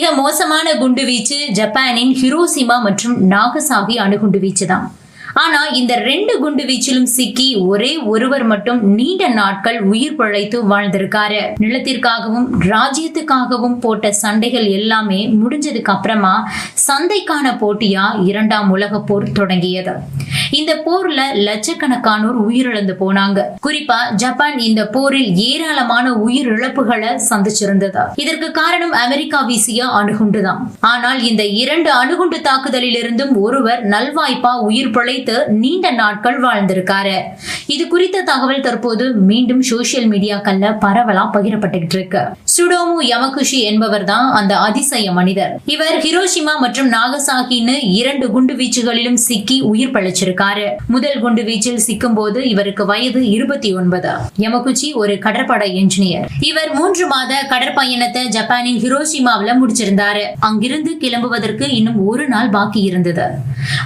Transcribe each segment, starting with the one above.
மிக மோசமான குண்டுவீச்சு ஜப்பானின் ஹிரோசிமா மற்றும் நாகசாகி அணுகுண்டு வீச்சுதான். ஆனா இந்த ரெண்டு குண்டு வீச்சிலும் சிக்கி ஒரே ஒருவர் மட்டும் நீண்ட நாட்கள் உயிர் பிழைத்து வாழ்ந்திருக்காரு. நிலத்திற்காகவும் ராஜ்யத்துக்காகவும் போட்ட சண்டைகள் எல்லாமே முடிஞ்சதுக்கு அப்புறமா சந்தைக்கான போட்டியா இரண்டாம் உலக போர் தொடங்கியது. இந்த போர்ல லட்சக்கணக்கானோர் உயிரிழந்து போனாங்க. குறிப்பா ஜப்பான் இந்த போரில் ஏராளமான உயிர் இழப்புகளை சந்திச்சிருந்தது. இதற்கு காரணம் அமெரிக்கா வீசிய அணுகுண்டுதான். ஆனால் இந்த இரண்டு அணுகுண்டு தாக்குதலில் இருந்தும் ஒருவர் நல்வாய்ப்பா உயிர் உழைத்து நீண்ட நாட்கள் வாழ்ந்திருக்காரு. இது குறித்த தகவல் தற்போது மீண்டும் சோசியல் மீடியாக்கள்ல பரவலா பகிரப்பட்டுகிட்டு இருக்கு. சுடோமு யமகுஷி என்பவர் தான் அந்த அதிசய மனிதர். இவர் ஹிரோஷிமா மற்றும் நாகசாகின்னு இரண்டு குண்டு வீச்சுகளிலும் சிக்கி உயிர் பழிச்சிருக்காரு. முதல் குண்டு வீச்சில் சிக்கும் போது இவருக்கு வயது இருபத்தி ஒன்பது. யமகுச்சி ஒரு கடற்படை என்ஜினியர் இவர் மூன்று மாத கடற்பயணத்தை ஜப்பானின் ஹிரோஷிமாவில முடிச்சிருந்தாரு. அங்கிருந்து கிளம்புவதற்கு இன்னும் ஒரு நாள் பாக்கி இருந்தது.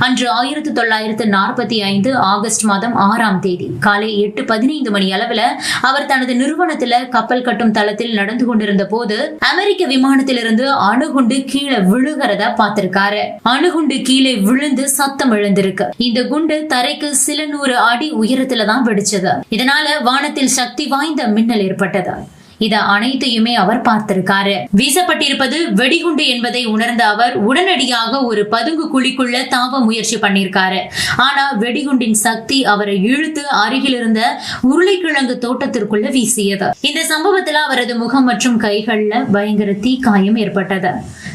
அன்று ஆயிரத்தி தொள்ளாயிரத்து தொள்ளாயிரத்து நாற்பத்தி ஐந்து ஆகஸ்ட் மாதம் ஆறாம் தேதி. காலை எட்டு பதினைந்து மணி அளவுல அவர் தனது நிறுவனத்துல கப்பல் கட்டும் தளத்தில் நடந்து கொண்டிருந்த போது அமெரிக்க விமானத்திலிருந்து அணுகுண்டு கீழே விழுகிறத பார்த்திருக்காரு. அணுகுண்டு கீழே விழுந்து சத்தம் எழுந்திருக்கு. இந்த குண்டு தரைக்கு சில நூறு அடி உயரத்துல தான் வெடிச்சது. இதனால வானத்தில் சக்தி வாய்ந்த மின்னல் ஏற்பட்டது. இத அனைத்தையுமே அவர் பார்த்திருக்காரு. வீசப்பட்டிருப்பது வெடிகுண்டு என்பதை உணர்ந்த அவர் உடனடியாக ஒரு பதுங்கு குழிக்குள்ள தாவ முயற்சி பண்ணிருக்காரு. ஆனா வெடிகுண்டின் சக்தி அவரை இழுத்து அருகில் இருந்த உருளைக்கிழங்கு தோட்டத்திற்குள்ள வீசியது. இந்த சம்பவத்துல அவரது முகம் மற்றும் கைகள்ல பயங்கர தீக்காயம் ஏற்பட்டது.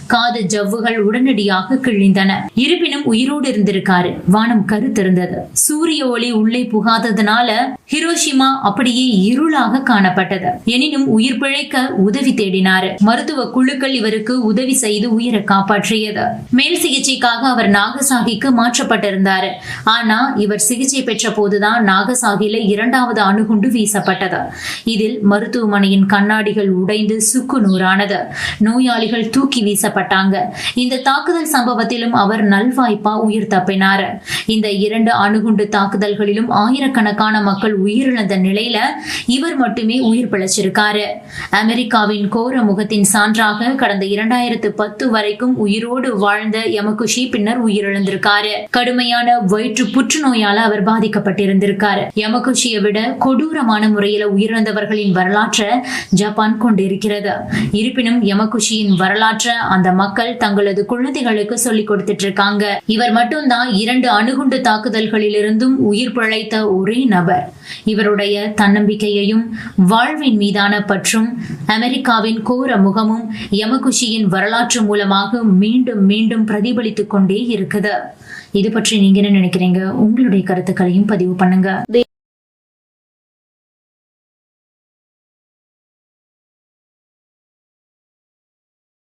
காது ஜவ்வுகள் உடனடியாக கிழிந்தன. இருப்பினும் உயிரோடு இருந்திருக்காரு. வானம் கருத்திருந்தது சூரிய ஒளி உள்ளே புகாததுனால ஹிரோஷிமா அப்படியே இருளாக காணப்பட்டது. எனினும் உயிர் பிழைக்க உதவி தேடினாரு. மருத்துவ குழுக்கள் இவருக்கு உதவி செய்து உயிரை காப்பாற்றியது. மேல் சிகிச்சைக்காக அவர் நாகசாகிக்கு மாற்றப்பட்டிருந்தாரு. ஆனா இவர் சிகிச்சை பெற்ற போதுதான் நாகசாகில இரண்டாவது அணுகுண்டு வீசப்பட்டது. இதில் மருத்துவமனையின் கண்ணாடிகள் உடைந்து சுக்கு நூறானது. நோயாளிகள் தூக்கி வீசப்பட்டாங்க இந்த தாக்குதல் சம்பவத்திலும் அவர் நல்வாய்ப்பா உயிர் தப்பினார். இந்த இரண்டு அணுகுண்டு தாக்குதல்களிலும் ஆயிரக்கணக்கான மக்கள் உயிரிழந்த நிலையில இவர் மட்டுமே உயிர் பிழைச்சிருக்காரு. அமெரிக்காவின் கோர முகத்தின் சான்றாக கடந்த இரண்டாயிரத்து பத்து வரைக்கும் உயிரோடு வாழ்ந்த யமகுஷி பின்னர் உயிரிழந்திருக்காரு. கடுமையான வயிற்று புற்றுநோயால அவர் பாதிக்கப்பட்டிருந்திருக்காரு. யமகுஷியை விட கொடூரமான முறையில உயிரிழந்தவர்களின் வரலாற்றை ஜப்பான் கொண்டிருக்கிறது. இருப்பினும் யமகுஷியின் வரலாற்றை அந்த மக்கள் தங்களது குழந்தைகளுக்கு சொல்லிக் கொடுத்துட்டு இருக்காங்க இவர் மட்டும்தான் இரண்டு அணுகுண்டு தாக்குதல்களிலிருந்தும் உயிர் பிழைத்த ஒரே நபர். இவருடைய தன்னம்பிக்கையையும் வாழ்வின் மீதான பற்றும் அமெரிக்காவின் கோர முகமும் யமகுஷியின் வரலாற்று மூலமாக மீண்டும் மீண்டும் பிரதிபலித்துக் கொண்டே இருக்குது. இது பற்றி நீங்க என்ன நினைக்கிறீங்க? உங்களுடைய கருத்துக்களையும் பதிவு பண்ணுங்க.